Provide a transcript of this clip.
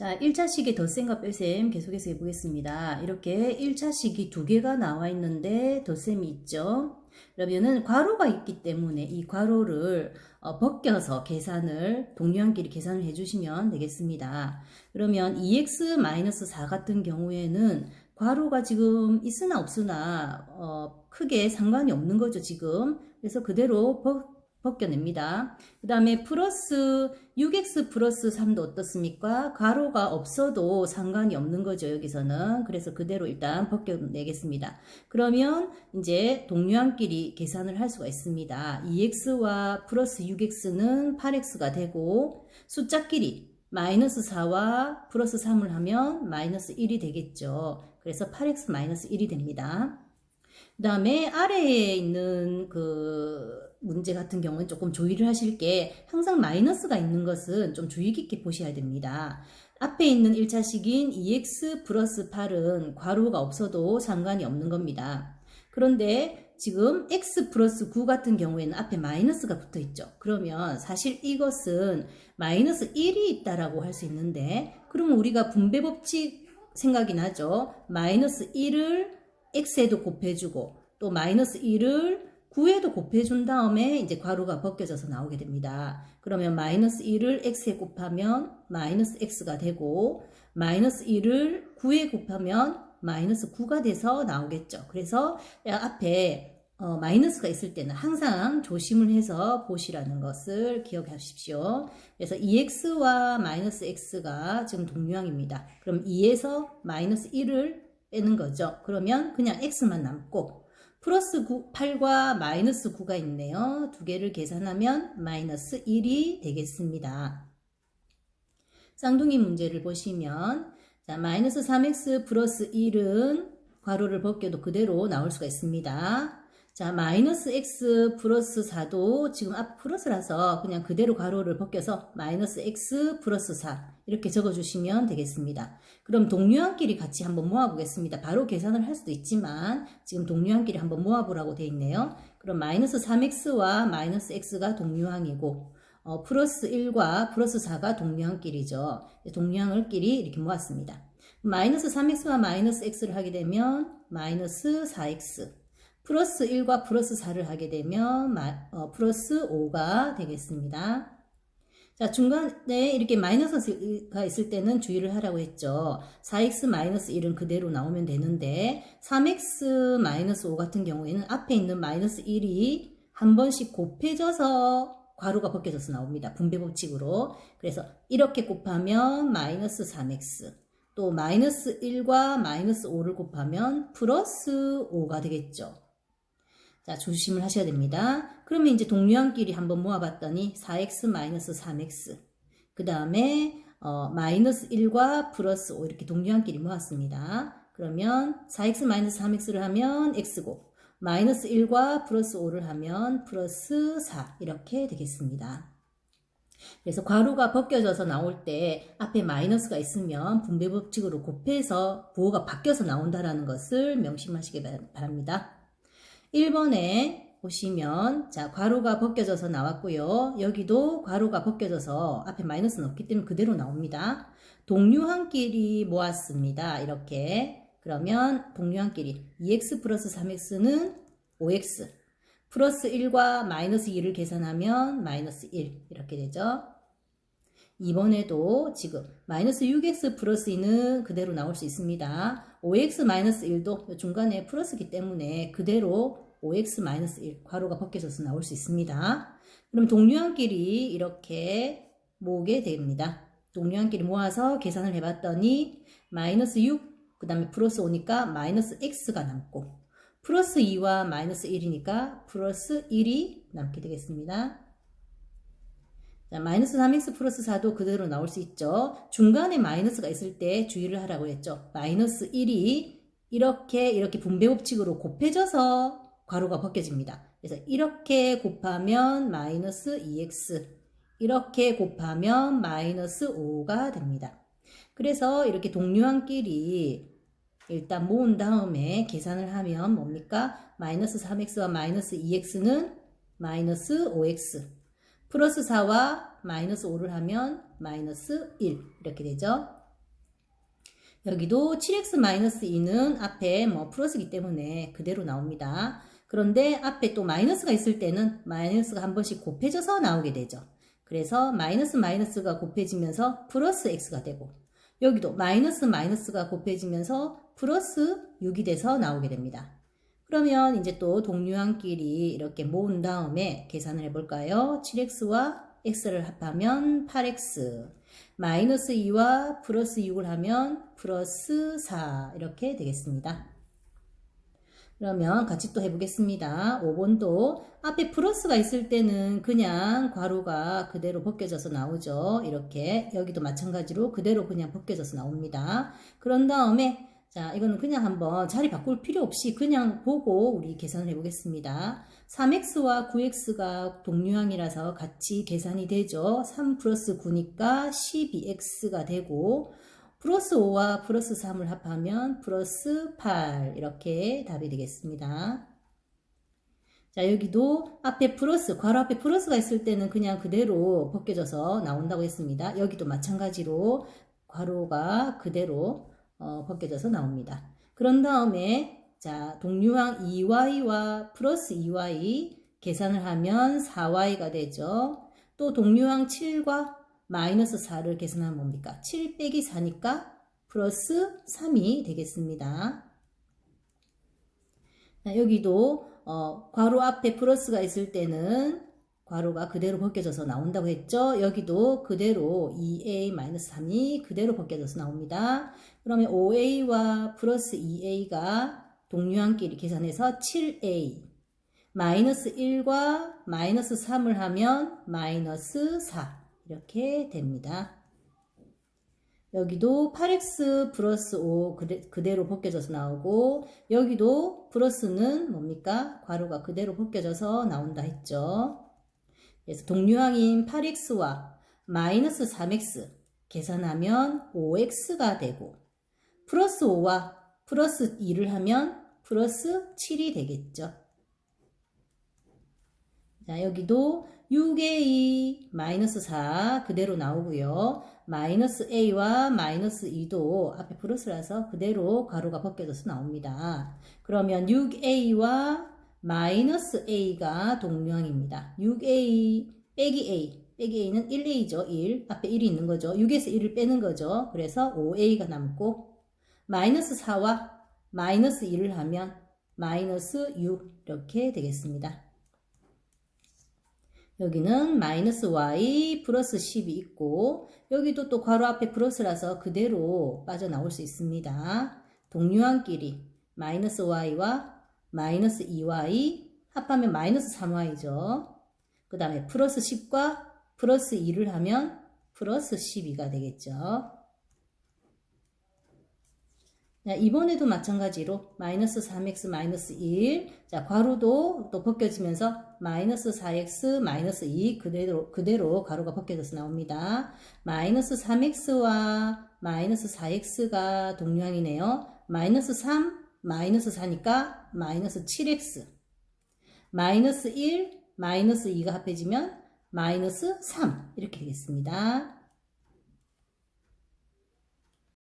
자, 1차식의 덧셈과 뺄셈 계속해서 해보겠습니다. 이렇게 1차 식이 두 개가 나와 있는데 덧셈이 있죠. 그러면은 괄호가 있기 때문에 이 괄호를 어, 벗겨서 계산을 동료한끼리 계산을 해주시면 되겠습니다. 그러면 2x-4 같은 경우에는 괄호가 지금 있으나 없으나 어, 크게 상관이 없는 거죠 지금. 그래서 그대로 벗, 벗겨냅니다. 그 다음에 플러스 6x 플러스 3도 어떻습니까? 가로가 없어도 상관이 없는 거죠, 여기서는. 그래서 그대로 일단 벗겨내겠습니다. 그러면 이제 동류항끼리 계산을 할 수가 있습니다. 2x와 플러스 6x는 8x가 되고 숫자끼리 마이너스 4와 플러스 3을 하면 마이너스 1이 되겠죠. 그래서 8x 마이너스 1이 됩니다. 그 다음에 아래에 있는 그 문제 같은 경우는 조금 주의를 하실 게 항상 마이너스가 있는 것은 좀 주의 깊게 보셔야 됩니다. 앞에 있는 1차식인 2x 플러스 8은 괄호가 없어도 상관이 없는 겁니다. 그런데 지금 x 플러스 9 같은 경우에는 앞에 마이너스가 붙어 있죠. 그러면 사실 이것은 마이너스 1이 있다라고 할 수 있는데 그러면 우리가 분배 법칙 생각이 나죠. 마이너스 1을 x에도 곱해주고 또 마이너스 1을 9에도 곱해준 다음에 이제 괄호가 벗겨져서 나오게 됩니다. 그러면 마이너스 1을 x에 곱하면 마이너스 x가 되고 마이너스 1을 9에 곱하면 마이너스 9가 돼서 나오겠죠. 그래서 앞에 어, 마이너스가 있을 때는 항상 조심을 해서 보시라는 것을 기억하십시오. 그래서 2x와 마이너스 x가 지금 동류항입니다. 그럼 2에서 마이너스 1을 빼는 거죠. 그러면 그냥 x만 남고 플러스 9, 8과 마이너스 9가 있네요. 두 개를 계산하면 마이너스 1이 되겠습니다. 쌍둥이 문제를 보시면 자 마이너스 3x 플러스 1은 괄호를 벗겨도 그대로 나올 수가 있습니다. 자, 마이너스 x 플러스 4도 지금 앞 플러스라서 그냥 그대로 괄호를 벗겨서 마이너스 x 플러스 4 이렇게 적어주시면 되겠습니다. 그럼 동류항끼리 같이 한번 모아보겠습니다. 바로 계산을 할 수도 있지만 지금 동류항끼리 한번 모아보라고 되어 있네요. 그럼 마이너스 3x와 마이너스 x가 동류항이고 어, 플러스 1과 플러스 4가 동류항끼리죠. 동류항을끼리 이렇게 모았습니다. 마이너스 3x와 마이너스 x를 하게 되면 마이너스 4x 플러스 1과 플러스 4를 하게 되면 어, 플러스 5가 되겠습니다. 자, 중간에 이렇게 마이너스가 있을 때는 주의를 하라고 했죠. 4x 마이너스 1은 그대로 나오면 되는데 3x 마이너스 5 같은 경우에는 앞에 있는 마이너스 1이 한 번씩 곱해져서 괄호가 벗겨져서 나옵니다. 분배 법칙으로. 그래서 이렇게 곱하면 마이너스 3x 또 마이너스 1과 마이너스 5를 곱하면 플러스 5가 되겠죠. 자, 조심을 하셔야 됩니다. 그러면 이제 동류항끼리 한번 모아봤더니 4x-3x 그 다음에 어, 마이너스 1과 플러스 5 이렇게 동류항끼리 모았습니다. 그러면 4x-3x를 하면 x고 마이너스 1과 플러스 5를 하면 플러스 4 이렇게 되겠습니다. 그래서 괄호가 벗겨져서 나올 때 앞에 마이너스가 있으면 분배 법칙으로 곱해서 부호가 바뀌어서 나온다는 것을 명심하시기 바랍니다. 1번에 보시면 자 괄호가 벗겨져서 나왔고요. 여기도 괄호가 벗겨져서 앞에 마이너스는 없기 때문에 그대로 나옵니다. 동류항끼리 모았습니다. 이렇게 그러면 동류항끼리 2x 플러스 3x는 5x 플러스 1과 마이너스 2를 계산하면 마이너스 1 이렇게 되죠. 이번에도 지금 마이너스 6x 플러스 2는 그대로 나올 수 있습니다. 5x 마이너스 1도 중간에 플러스기 때문에 그대로 5x 마이너스 1 괄호가 벗겨져서 나올 수 있습니다. 그럼 동류항끼리 이렇게 모으게 됩니다. 동류항끼리 모아서 계산을 해봤더니 마이너스 6, 그 다음에 플러스 5니까 마이너스 x가 남고 플러스 2와 마이너스 1이니까 플러스 1이 남게 되겠습니다. 자, 마이너스 3x 플러스 4도 그대로 나올 수 있죠. 중간에 마이너스가 있을 때 주의를 하라고 했죠. 마이너스 1이 이렇게 이렇게 분배 법칙으로 곱해져서 괄호가 벗겨집니다. 그래서 이렇게 곱하면 마이너스 2x 이렇게 곱하면 마이너스 5가 됩니다. 그래서 이렇게 동류항끼리 일단 모은 다음에 계산을 하면 뭡니까? 마이너스 3x와 마이너스 2x는 마이너스 5x 플러스 4와 마이너스 5를 하면 마이너스 1 이렇게 되죠. 여기도 7x-2는 앞에 뭐 플러스기 때문에 그대로 나옵니다. 그런데 앞에 또 마이너스가 있을 때는 마이너스가 한 번씩 곱해져서 나오게 되죠. 그래서 마이너스 마이너스가 곱해지면서 플러스 x가 되고 여기도 마이너스 마이너스가 곱해지면서 플러스 6이 돼서 나오게 됩니다. 그러면 이제 또 동류항끼리 이렇게 모은 다음에 계산을 해볼까요? 7x와 x를 합하면 8x 마이너스 2와 플러스 6을 하면 플러스 4 이렇게 되겠습니다. 그러면 같이 또 해보겠습니다. 5번도 앞에 플러스가 있을 때는 그냥 괄호가 그대로 벗겨져서 나오죠. 이렇게 여기도 마찬가지로 그대로 그냥 벗겨져서 나옵니다. 그런 다음에 자 이거는 그냥 한번 자리 바꿀 필요 없이 그냥 보고 우리 계산을 해보겠습니다. 3x와 9x가 동류항이라서 같이 계산이 되죠. 3 플러스 9니까 12x가 되고 플러스 5와 플러스 3을 합하면 플러스 8 이렇게 답이 되겠습니다. 자 여기도 앞에 플러스 괄호 앞에 플러스가 있을 때는 그냥 그대로 벗겨져서 나온다고 했습니다. 여기도 마찬가지로 괄호가 그대로 어, 벗겨져서 나옵니다. 그런 다음에 자 동류항 2y와 플러스 2y 계산을 하면 4y가 되죠. 또 동류항 7과 마이너스 4를 계산하면 뭡니까? 7 빼기 4니까 플러스 3이 되겠습니다. 자, 여기도 어, 괄호 앞에 플러스가 있을 때는 괄호가 그대로 벗겨져서 나온다고 했죠. 여기도 그대로 2a-3이 그대로 벗겨져서 나옵니다. 그러면 5a와 플러스 2a가 동류항끼리 계산해서 7a 마이너스 1과 마이너스 3을 하면 마이너스 4 이렇게 됩니다. 여기도 8x 플러스 5 그대로 벗겨져서 나오고 여기도 플러스는 뭡니까? 괄호가 그대로 벗겨져서 나온다 했죠. 그래서 동류항인 8x와 마이너스 3x 계산하면 5x가 되고 플러스 5와 플러스 2를 하면 플러스 7이 되겠죠. 자, 여기도 6a 마이너스 4 그대로 나오고요. 마이너스 a와 마이너스 2도 앞에 플러스라서 그대로 가로가 벗겨져서 나옵니다. 그러면 6a와 마이너스 a가 동류항입니다. 6a 빼기 a 빼기 a는 1a죠. 1 앞에 1이 있는 거죠. 6에서 1을 빼는 거죠. 그래서 5a가 남고 마이너스 4와 마이너스 2를 하면 마이너스 6 이렇게 되겠습니다. 여기는 마이너스 y 플러스 10이 있고 여기도 또 괄호 앞에 플러스라서 그대로 빠져나올 수 있습니다. 동류항끼리 마이너스 y와 마이너스 2y 합하면 마이너스 3y죠. 그 다음에 플러스 10과 플러스 2를 하면 플러스 12가 되겠죠. 자, 이번에도 마찬가지로 마이너스 3x 마이너스 1 자, 괄호도 또 벗겨지면서 마이너스 4x 마이너스 2 그대로, 그대로 가로가 벗겨져서 나옵니다. 마이너스 3x와 마이너스 4x가 동류항이네요. 마이너스 3 마이너스 4니까 마이너스 7x 마이너스 1 마이너스 2가 합해지면 마이너스 3 이렇게 되겠습니다.